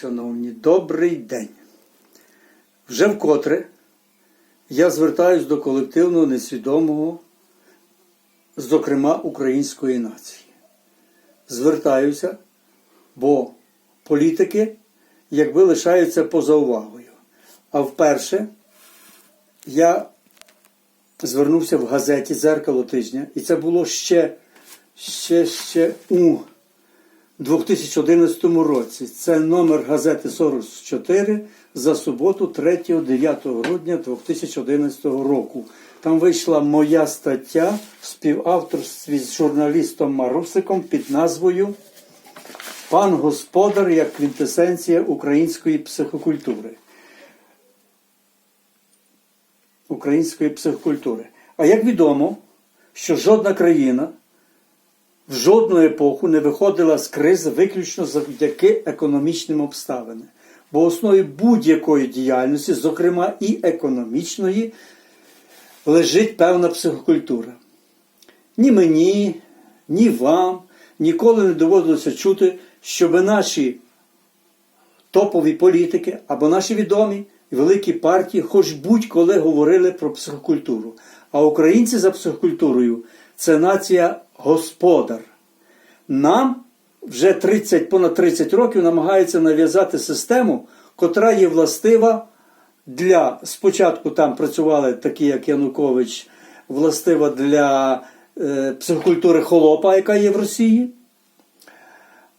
Шановні, добрий день. Вже вкотре я звертаюсь до колективного несвідомого, зокрема української нації. Звертаюся, бо політики, якби лишаються поза увагою. А вперше я звернувся в газеті Дзеркало тижня, і це було ще, ще, ще у 2011 році. Це номер газети 44 за суботу 3-9 грудня 2011 року. Там вийшла моя стаття в співавторстві з журналістом Марусиком під назвою Пан Господар як квінтесенція української психокультури. Української психокультури. А як відомо, що жодна країна в жодну епоху не виходила з кризи виключно завдяки економічним обставинам. Бо основі будь-якої діяльності, зокрема і економічної, лежить певна психокультура. Ні мені, ні вам ніколи не доводилося чути, щоб наші топові політики або наші відомі великі партії хоч будь-коли говорили про психокультуру. А українці за психокультурою це нація господар. Нам вже 30, понад 30 років намагаються нав'язати систему, котра є властива для спочатку там працювали такі, як Янукович, властива для е, психокультури холопа, яка є в Росії,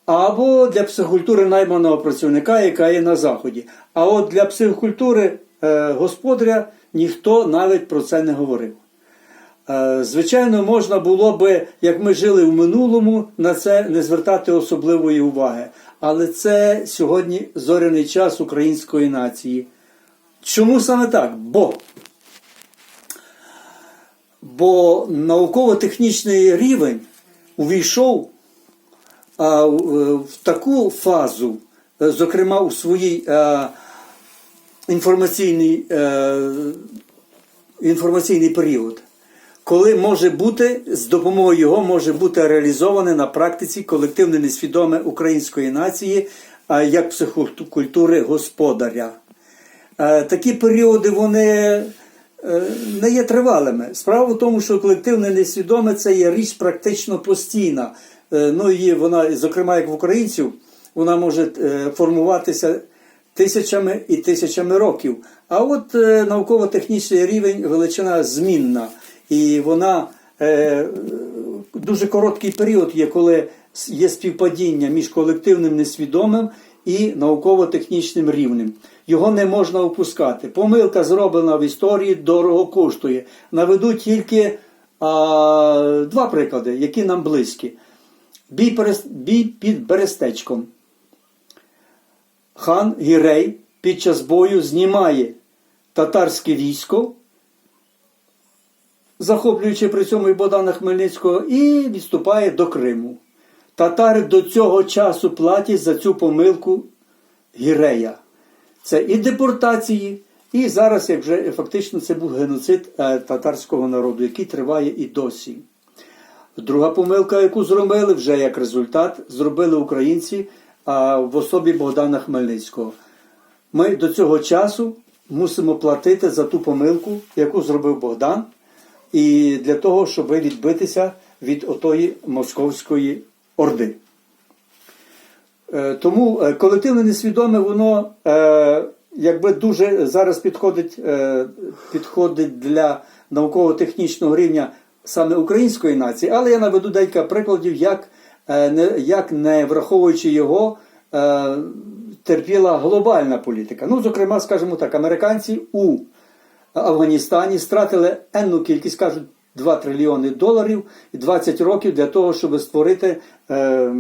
або для психокультури найманого працівника, яка є на Заході. А от для психокультури е, господаря ніхто навіть про це не говорив. Е, Звичайно, можна було би, як ми жили в минулому, на це не звертати особливої уваги. Але це сьогодні зоряний час української нації. Чому саме так? Бо, бо науково-технічний рівень увійшов в таку фазу, е, зокрема у своїй е, інформаційній, інформаційний період коли може бути з допомогою його може бути реалізоване на практиці колективне несвідоме української нації як психокультури господаря. Е, Такі періоди вони е, не є тривалими. Справа в тому, що колективне несвідоме це є річ практично постійна. Е, Ну і вона, зокрема, як в українців, вона може формуватися тисячами і тисячами років. А от науково-технічний рівень величина змінна. І вона е, дуже короткий період є, коли є співпадіння між колективним несвідомим і науково-технічним рівнем. Його не можна опускати. Помилка зроблена в історії дорого коштує. Наведу тільки а, два приклади, які нам близькі. Бій, перес- бій під Берестечком. Хан Гірей під час бою знімає татарське військо захоплюючи при цьому і Богдана Хмельницького, і відступає до Криму. Татари до цього часу платять за цю помилку Гірея. Це і депортації, і зараз, як вже фактично, це був геноцид е, татарського народу, який триває і досі. Друга помилка, яку зробили, вже як результат, зробили українці в особі Богдана Хмельницького. Ми до цього часу мусимо платити за ту помилку, яку зробив Богдан і для того, щоб відбитися від отої московської орди. Е, Тому е, колективне несвідоме, воно е, якби дуже зараз підходить, підходить для науково-технічного рівня саме української нації, але я наведу декілька прикладів, як, як не враховуючи його, терпіла глобальна політика. Ну, зокрема, скажімо так, американці у Афганістані стратили енну кількість, кажуть, 2 трильйони доларів і 20 років для того, щоб створити е,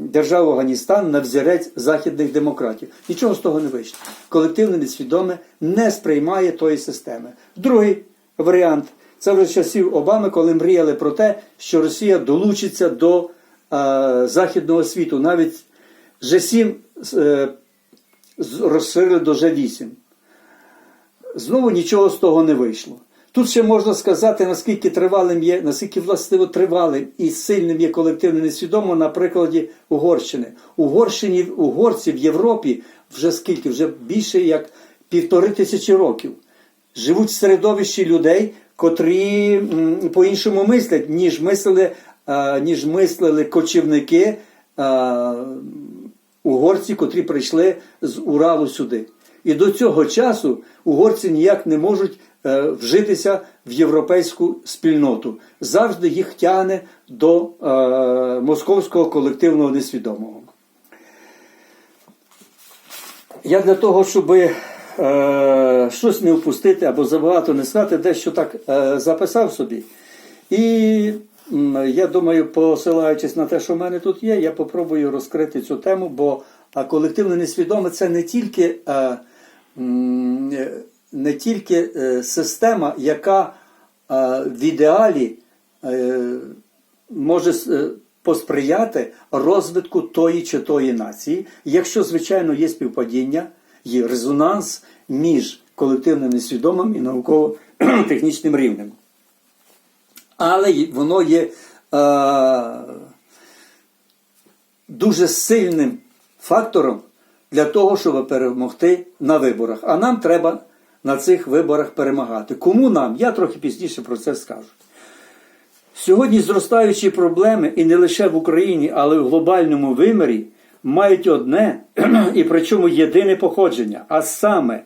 державу Афганістан на взірець західних демократів. Нічого з того не вийшло. Колективне несвідоме не сприймає тої системи. Другий варіант це вже з часів Обами, коли мріяли про те, що Росія долучиться до е, західного світу. Навіть G7 е, розширили до G8. Знову нічого з того не вийшло. Тут ще можна сказати, наскільки тривалим є, наскільки властиво тривалим і сильним є колективне несвідомо на прикладі Угорщини. Угорщині, угорці в Європі вже скільки, вже більше як півтори тисячі років. Живуть в середовищі людей, котрі по-іншому мислять, ніж мислили, е, ніж мислили кочівники е, угорці, котрі прийшли з Уралу сюди. І до цього часу угорці ніяк не можуть е, вжитися в європейську спільноту. Завжди їх тягне до е, московського колективного несвідомого. Я для того, щоб е, щось не впустити або забагато не сказати, дещо так е, записав собі. І я думаю, посилаючись на те, що в мене тут є, я попробую розкрити цю тему, бо колективне несвідоме це не тільки, е, не тільки е, система, яка е, в ідеалі е, може е, посприяти розвитку тої чи тої нації, якщо, звичайно, є співпадіння, є резонанс між колективним несвідомим і науково-технічним рівнем. Але воно є е, дуже сильним фактором для того, щоб перемогти на виборах. А нам треба на цих виборах перемагати. Кому нам? Я трохи пізніше про це скажу. Сьогодні зростаючі проблеми і не лише в Україні, але й в глобальному вимірі мають одне і причому єдине походження, а саме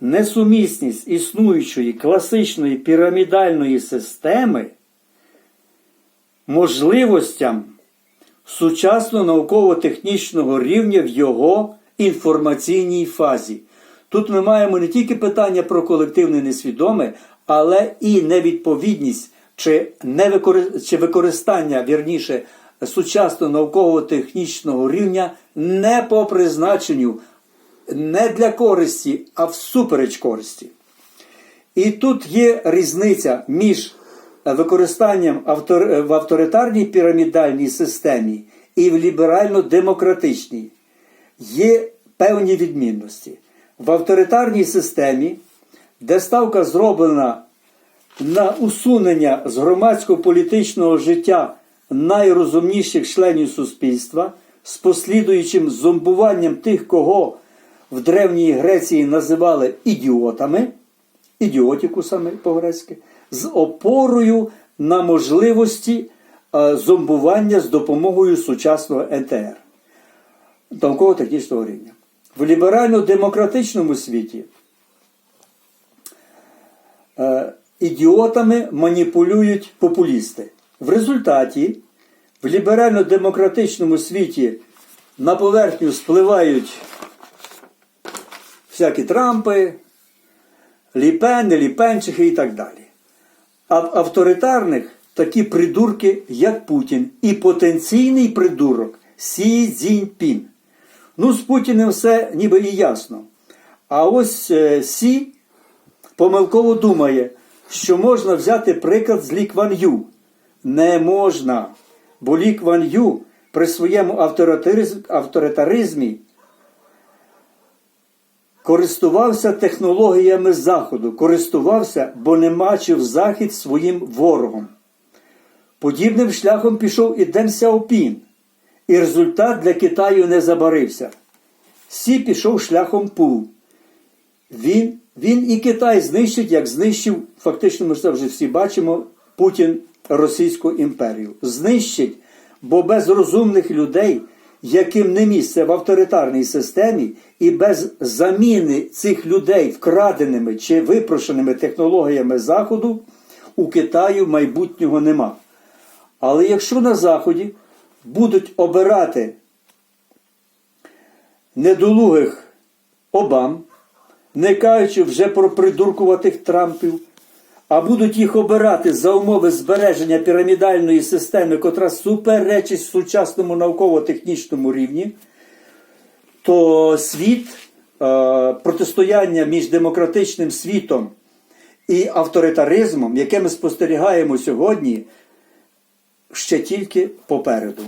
несумісність існуючої класичної пірамідальної системи можливостям сучасного науково-технічного рівня в його інформаційній фазі. Тут ми маємо не тільки питання про колективне несвідоме, але і невідповідність чи, невикори... чи використання вірніше сучасного науково-технічного рівня не по призначенню, не для користі, а всупереч користі. І тут є різниця між використанням автор... в авторитарній пірамідальній системі і в ліберально-демократичній. Є певні відмінності. В авторитарній системі, де ставка зроблена на усунення з громадсько-політичного життя найрозумніших членів суспільства з послідуючим зомбуванням тих, кого в Древній Греції називали ідіотами, ідіотікусами по-грецьки, з опорою на можливості е, зомбування з допомогою сучасного НТР науково-технічного рівня. В ліберально-демократичному світі е, ідіотами маніпулюють популісти. В результаті в ліберально-демократичному світі на поверхню спливають всякі Трампи, Ліпени, Ліпенчихи і так далі. А в авторитарних такі придурки, як Путін, і потенційний придурок Сі Цзіньпін. Ну, з Путіним все ніби і ясно. А ось е, Сі помилково думає, що можна взяти приклад з Лі Кван Ю. Не можна, бо Лі Кван Ю при своєму авторитаризм- авторитаризмі користувався технологіями Заходу, користувався, бо не бачив Захід своїм ворогом. Подібним шляхом пішов і Ден Сяопін, і результат для Китаю не забарився. Сі пішов шляхом Пу. Він, він і Китай знищить, як знищив, фактично ми це вже всі бачимо, Путін Російську імперію. Знищить, бо без розумних людей, яким не місце в авторитарній системі, і без заміни цих людей вкраденими чи випрошеними технологіями Заходу, у Китаю майбутнього нема. Але якщо на Заході будуть обирати недолугих Обам, не кажучи вже про придуркуватих Трампів, а будуть їх обирати за умови збереження пірамідальної системи, котра суперечить сучасному науково-технічному рівні, то світ, е, протистояння між демократичним світом і авторитаризмом, яке ми спостерігаємо сьогодні, ще тільки попереду.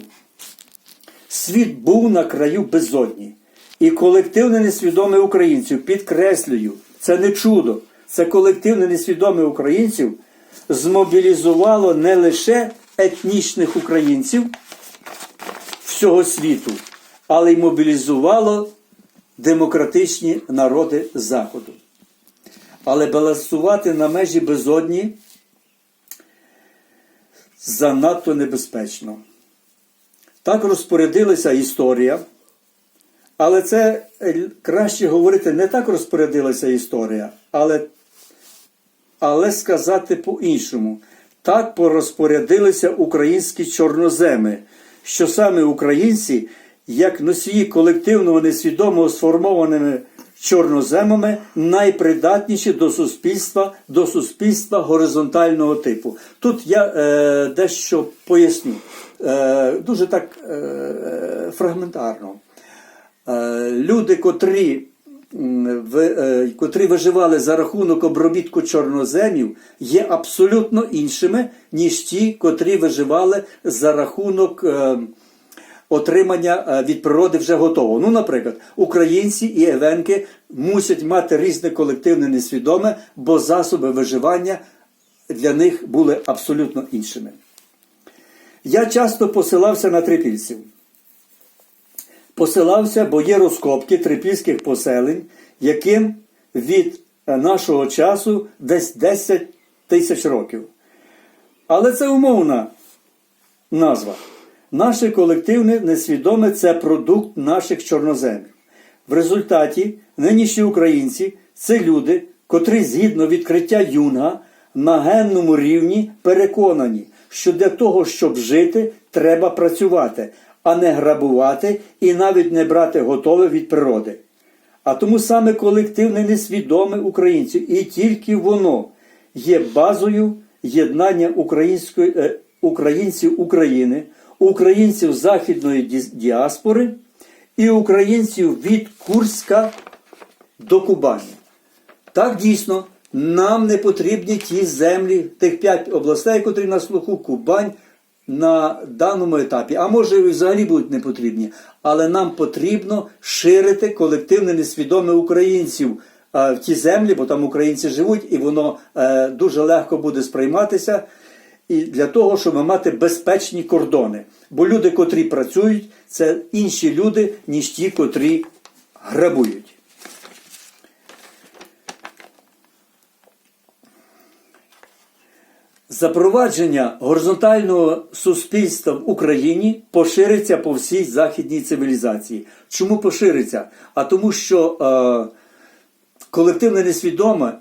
Світ був на краю безодні. І колективне несвідоме українців, підкреслюю, це не чудо, це колективне несвідоме українців змобілізувало не лише етнічних українців всього світу, але й мобілізувало демократичні народи Заходу. Але балансувати на межі безодні занадто небезпечно. Так розпорядилася історія, але це е, краще говорити не так розпорядилася історія, але, але сказати по-іншому. Так порозпорядилися українські чорноземи, що саме українці, як носії колективного несвідомого сформованими чорноземами, найпридатніші до суспільства, до суспільства горизонтального типу. Тут я е, дещо поясню. Е, дуже так е, фрагментарно. Е, люди, котрі, котрі виживали за рахунок обробітку чорноземів, є абсолютно іншими, ніж ті, котрі виживали за рахунок е, отримання е, від природи вже готового. Ну, наприклад, українці і евенки мусять мати різне колективне несвідоме, бо засоби виживання для них були абсолютно іншими. Я часто посилався на трипільців. Посилався, бо є розкопки трипільських поселень, яким від е, нашого часу десь 10 тисяч років. Але це умовна назва. Наше колективне несвідоме це продукт наших чорноземів. В результаті нинішні українці це люди, котрі згідно відкриття Юнга на генному рівні переконані, що для того, щоб жити, треба працювати, а не грабувати і навіть не брати готове від природи. А тому саме колективне несвідоме українців, і тільки воно є базою єднання української, е, українців України, українців західної діаспори і українців від Курська до Кубані. Так дійсно, нам не потрібні ті землі, тих п'ять областей, котрі на слуху Кубань на даному етапі, а може взагалі будуть не потрібні. Але нам потрібно ширити колективне несвідоме українців е, в ті землі, бо там українці живуть, і воно е, дуже легко буде сприйматися. І для того, щоб мати безпечні кордони. Бо люди, котрі працюють, це інші люди, ніж ті, котрі грабують. Запровадження горизонтального суспільства в Україні пошириться по всій західній цивілізації. Чому пошириться? А тому, що е, колективне несвідоме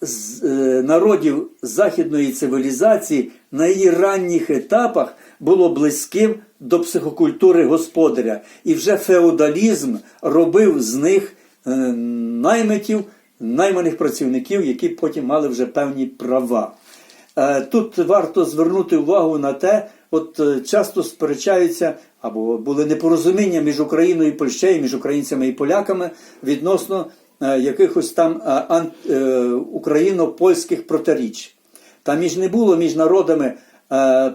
з е, народів західної цивілізації на її ранніх етапах було близьким до психокультури господаря, і вже феодалізм робив з них е, наймитів, найманих працівників, які потім мали вже певні права. Е, Тут варто звернути увагу на те, от е, часто сперечаються або були непорозуміння між Україною і Польщею, між українцями і поляками відносно е, якихось там україно-польських протиріч. Там між не було між народами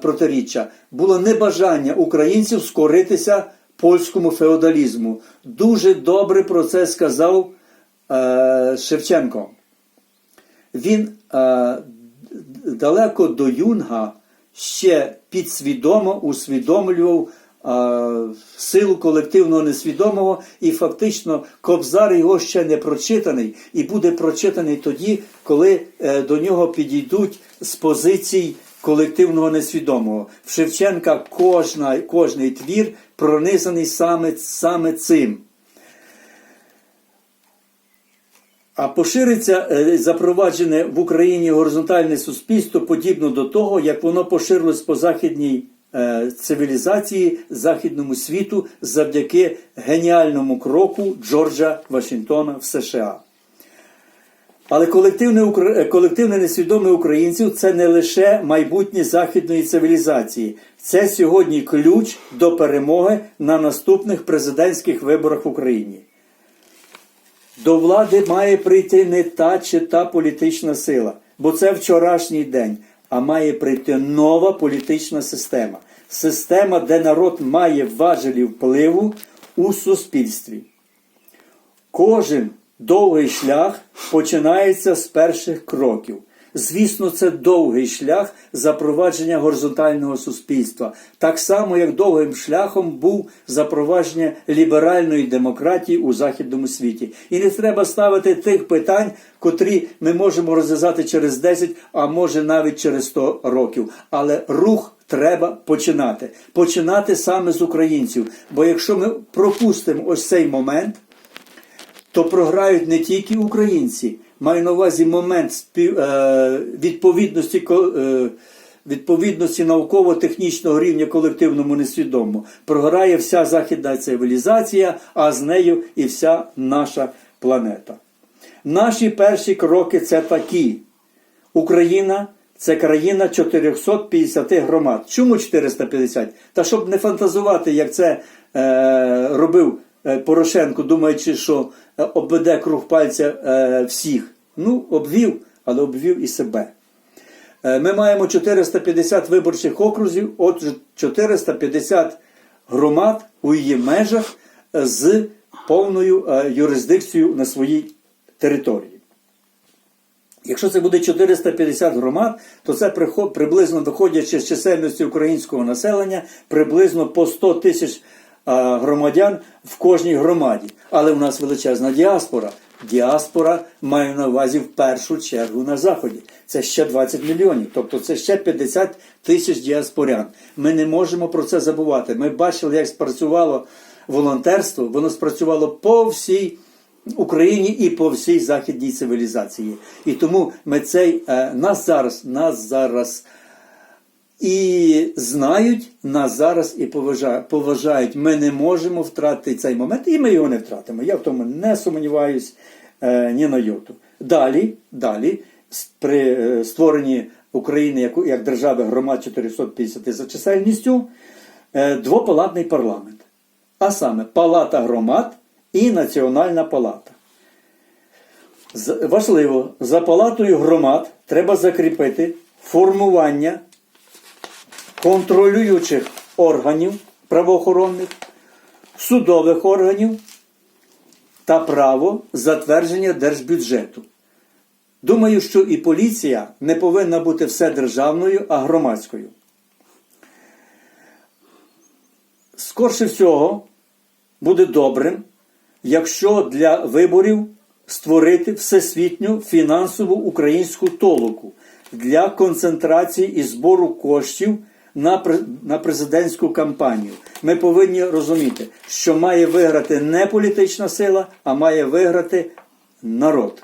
протиріччя, було небажання українців скоритися польському феодалізму. Дуже добре про це сказав Шевченко. Він далеко до Юнга ще підсвідомо усвідомлював е, силу колективного несвідомого, і фактично Кобзар його ще не прочитаний, і буде прочитаний тоді, коли е, до нього підійдуть з позицій колективного несвідомого. В Шевченка кожна, кожний твір пронизаний саме, саме цим. А пошириться е, запроваджене в Україні горизонтальне суспільство подібно до того, як воно поширилось по західній е, цивілізації, західному світу завдяки геніальному кроку Джорджа Вашингтона в США. Але колективне, е, колективне несвідоме українців це не лише майбутнє західної цивілізації, це сьогодні ключ до перемоги на наступних президентських виборах в Україні. До влади має прийти не та чи та політична сила, бо це вчорашній день, а має прийти нова політична система. Система, де народ має важелі впливу у суспільстві. Кожен довгий шлях починається з перших кроків. Звісно, це довгий шлях запровадження горизонтального суспільства, так само як довгим шляхом був запровадження ліберальної демократії у західному світі. І не треба ставити тих питань, котрі ми можемо розв'язати через 10, а може навіть через 100 років. Але рух треба починати. Починати саме з українців. Бо якщо ми пропустимо ось цей момент, то програють не тільки українці. Маю на увазі момент е, відповідності, е, відповідності науково-технічного рівня колективному несвідомому. Програє вся західна цивілізація, а з нею і вся наша планета. Наші перші кроки це такі. Україна це країна 450 громад. Чому 450? Та щоб не фантазувати, як це е, робив Порошенко, думаючи, що е, обведе круг пальця е, всіх. Ну, обвів, але обвів і себе. Е, Ми маємо 450 виборчих окрузів, отже, 450 громад у її межах е, з повною е, юрисдикцією на своїй території. Якщо це буде 450 громад, то це приблизно виходячи з чисельності українського населення, приблизно по 100 тисяч громадян в кожній громаді. Але в нас величезна діаспора. Діаспора маю на увазі в першу чергу на Заході. Це ще 20 мільйонів, тобто це ще 50 тисяч діаспорян. Ми не можемо про це забувати. Ми бачили, як спрацювало волонтерство, воно спрацювало по всій Україні і по всій західній цивілізації. І тому ми цей е, нас зараз, нас зараз і знають, нас зараз і поважають. Ми не можемо втратити цей момент, і ми його не втратимо. Я в тому не сумніваюсь е, ні на йоту. Далі, далі, при е, створенні України як, як держави громад 450 за чисельністю, е, двопалатний парламент. А саме Палата громад і Національна палата. Важливо, за палатою громад треба закріпити формування контролюючих органів правоохоронних, судових органів та право затвердження держбюджету. Думаю, що і поліція не повинна бути все державною, а громадською. Скорше всього буде добрим, якщо для виборів створити всесвітню фінансову українську толоку для концентрації і збору коштів на, на президентську кампанію. Ми повинні розуміти, що має виграти не політична сила, а має виграти народ.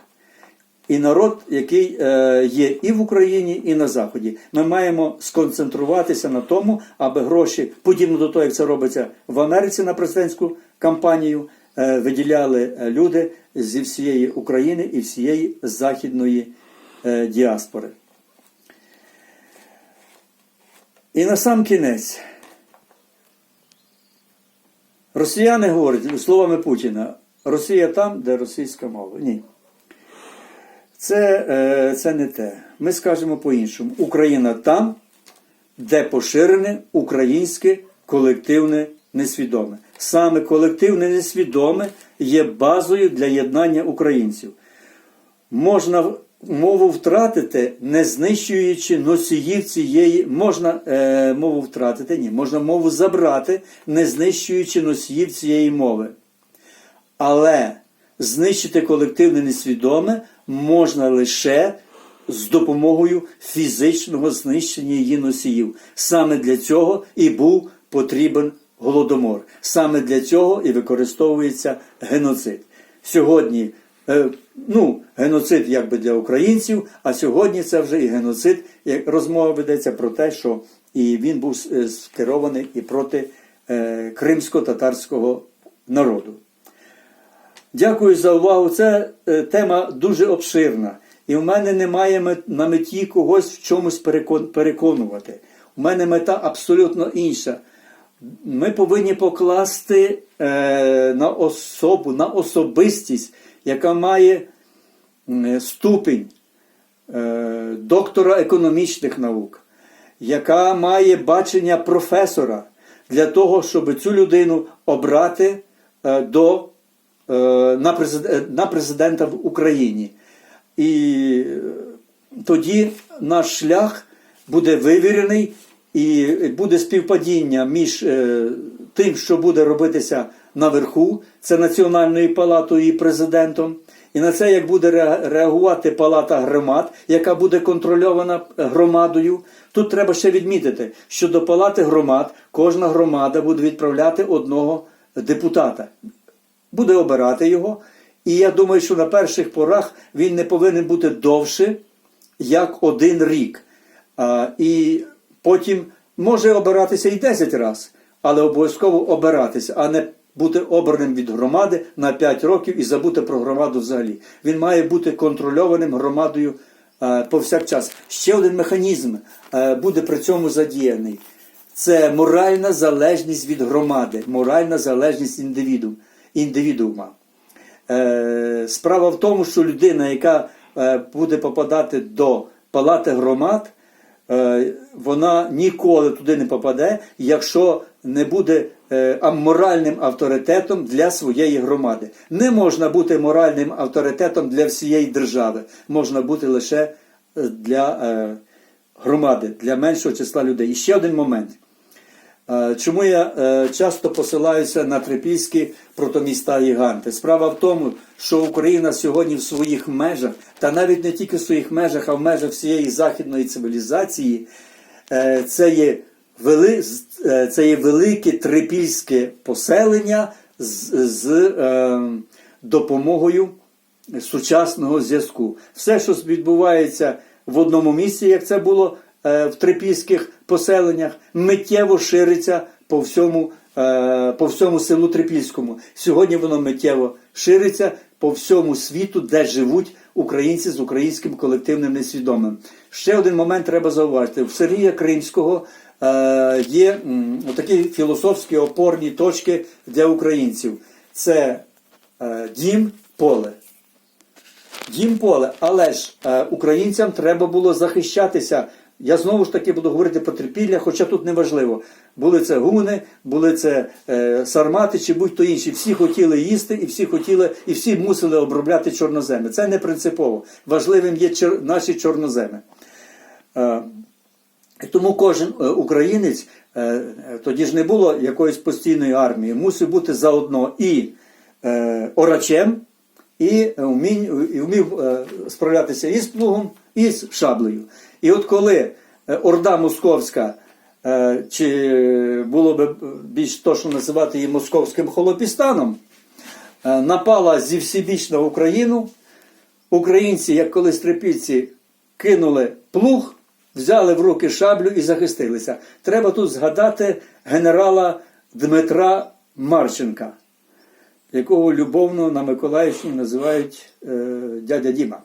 І народ, який е, є і в Україні, і на Заході. Ми маємо сконцентруватися на тому, аби гроші, подібно до того, як це робиться в Америці на президентську кампанію, е, виділяли е, люди зі всієї України і всієї західної діаспори. І на сам кінець. Росіяни говорять словами Путіна: Росія там, де російська мова. Ні. Це, е, це не те. Ми скажемо по-іншому. Україна там, де поширене українське колективне несвідоме. Саме колективне несвідоме є базою для єднання українців. Можна мову втратити, не знищуючи носіїв цієї, можна е, мову втратити, ні, можна мову забрати, не знищуючи носіїв цієї мови. Але знищити колективне несвідоме можна лише з допомогою фізичного знищення її носіїв. Саме для цього і був потрібен голодомор. Саме для цього і використовується геноцид. Сьогодні, ну, геноцид якби для українців, а сьогодні це вже і геноцид, як розмова ведеться про те, що і він був е, скерований і проти е, кримсько-татарського народу. Дякую за увагу. Це е, тема дуже обширна. І в мене немає на меті когось в чомусь переконувати. У мене мета абсолютно інша. Ми повинні покласти е, на особу, на особистість, яка має ступінь е, доктора економічних наук, яка має бачення професора для того, щоб цю людину обрати е, до, е, на, президента в Україні. І е, тоді наш шлях буде вивірений і буде співпадіння між е, тим, що буде робитися наверху, це Національною палатою і президентом. І на це як буде реагувати палата громад, яка буде контрольована громадою. Тут треба ще відмітити, що до палати громад кожна громада буде відправляти одного депутата буде обирати його. І я думаю, що на перших порах він не повинен бути довше, як один рік. А, і потім може обиратися і 10 разів, але обов'язково обиратися, а не бути обраним від громади на 5 років і забути про громаду взагалі. Він має бути контрольованим громадою е, повсякчас. Ще один механізм е, буде при цьому задіяний. Це моральна залежність від громади, моральна залежність індивіду, індивідуума. Е, справа в тому, що людина, яка буде попадати до палати громад, вона ніколи туди не попаде, якщо не буде е, моральним авторитетом для своєї громади. Не можна бути моральним авторитетом для всієї держави, можна бути лише е, для е, громади, для меншого числа людей. І ще один момент. Е, Чому я е, часто посилаюся на трипільські протоміста гіганти? Справа в тому, що Україна сьогодні в своїх межах, та навіть не тільки в своїх межах, а в межах всієї західної цивілізації, е, це є, вели, це є велике трипільське поселення з, з е, допомогою сучасного зв'язку. Все, що відбувається в одному місці, як це було в трипільських поселеннях, миттєво шириться по всьому, е, по всьому селу Трипільському. Сьогодні воно миттєво шириться по всьому світу, де живуть українці з українським колективним несвідомим. Ще один момент треба зауважити: в Сергія Кримського е, є такі філософські опорні точки для українців. Це е, дім, поле. Дім поле, але ж е, українцям треба було захищатися. Я знову ж таки буду говорити про трипілля, хоча тут не важливо. Були це гуни, були це е, сармати чи будь-то інші. Всі хотіли їсти і всі хотіли, і всі мусили обробляти чорноземи. Це не принципово. Важливим є чор, наші чорноземи. Е, тому кожен е, українець, е, е, тоді ж не було якоїсь постійної армії, мусив бути заодно і е, орачем, і вмінь, і вмів е, справлятися і з плугом, і з шаблею. І от коли е, Орда Московська, е, чи було б більш точно називати її Московським Холопістаном, е, напала зі всебіч на Україну, українці, як колись трипільці, кинули плуг, взяли в руки шаблю і захистилися. Треба тут згадати генерала Дмитра Марченка, якого любовно на Миколаївщині називають е, дядя Діма.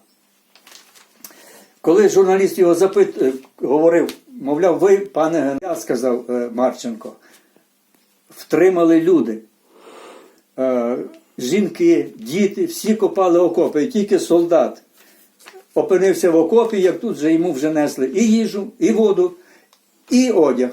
Коли журналіст його запит, е, говорив, мовляв, ви, пане генерал, сказав е, Марченко, втримали люди. Е, жінки, діти, всі копали окопи, і тільки солдат опинився в окопі, як тут же йому вже несли і їжу, і воду, і одяг.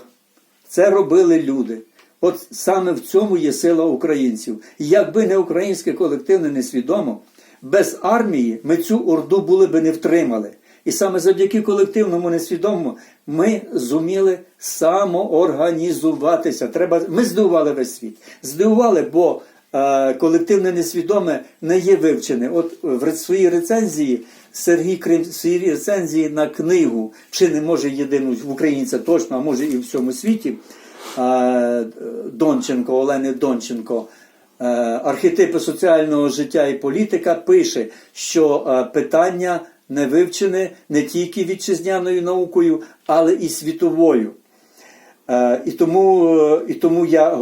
Це робили люди. От саме в цьому є сила українців. Якби не українське колективне несвідомо, без армії ми цю орду були би не втримали. І саме завдяки колективному несвідомому ми зуміли самоорганізуватися. Треба, ми здивували весь світ. Здивували, бо е, колективне несвідоме не є вивчене. От в своїй рецензії Сергій Крим в своїй рецензії на книгу, чи не може єдину в Україні це точно, а може і в всьому світі. Донченко, Олени Донченко, е, архетипи соціального життя і політика, пише, що е, питання не вивчене не тільки вітчизняною наукою, але і світовою. Е, І тому, і тому я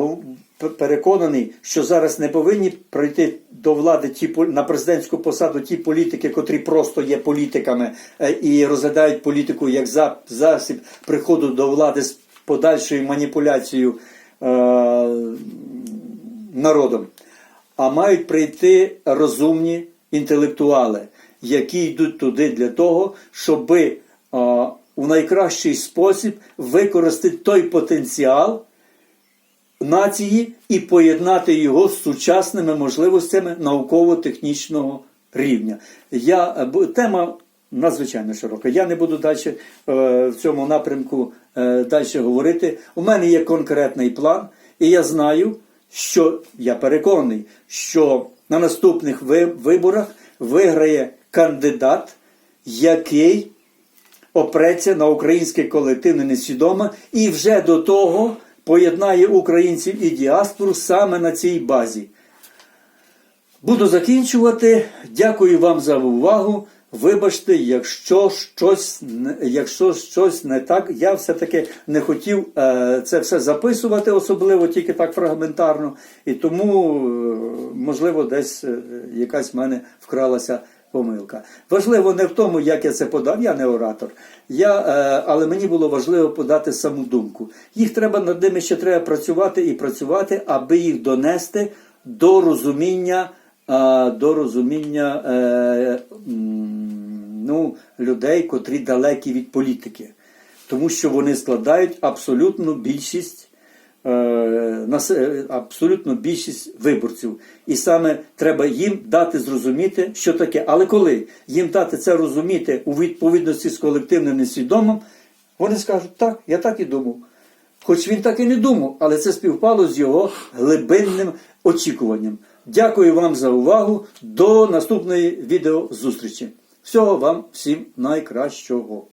переконаний, що зараз не повинні пройти до влади ті на президентську посаду ті політики, котрі просто є політиками і розглядають політику як засіб приходу до влади з подальшою маніпуляцією е, народом, а мають прийти розумні інтелектуали, які йдуть туди для того, щоби а, у найкращий спосіб використати той потенціал нації і поєднати його з сучасними можливостями науково-технічного рівня. Я, е, тема надзвичайно широка. Я не буду далі е, в цьому напрямку е, далі говорити. У мене є конкретний план, і я знаю, що я переконаний, що на наступних виборах виграє кандидат, який опреться на українське колективне несвідоме і вже до того поєднає українців і діаспору саме на цій базі. Буду закінчувати. Дякую вам за увагу. Вибачте, якщо щось, якщо щось не так, я все-таки не хотів е, це все записувати, особливо тільки так фрагментарно, і тому, е, можливо, десь е, якась в мене вкралася помилка. Важливо не в тому, як я це подав, я не оратор. Я, але мені було важливо подати саму думку. Їх треба над ними ще треба працювати і працювати, аби їх донести до розуміння, е, до розуміння е, ну, людей, котрі далекі від політики. Тому що вони складають абсолютну більшість е, насе- абсолютно більшість виборців. І саме треба їм дати зрозуміти, що таке. Але коли їм дати це розуміти у відповідності з колективним несвідомим, вони скажуть, так, я так і думав. Хоч він так і не думав, але це співпало з його глибинним очікуванням. Дякую вам за увагу. До наступної відеозустрічі. Всього вам всім найкращого.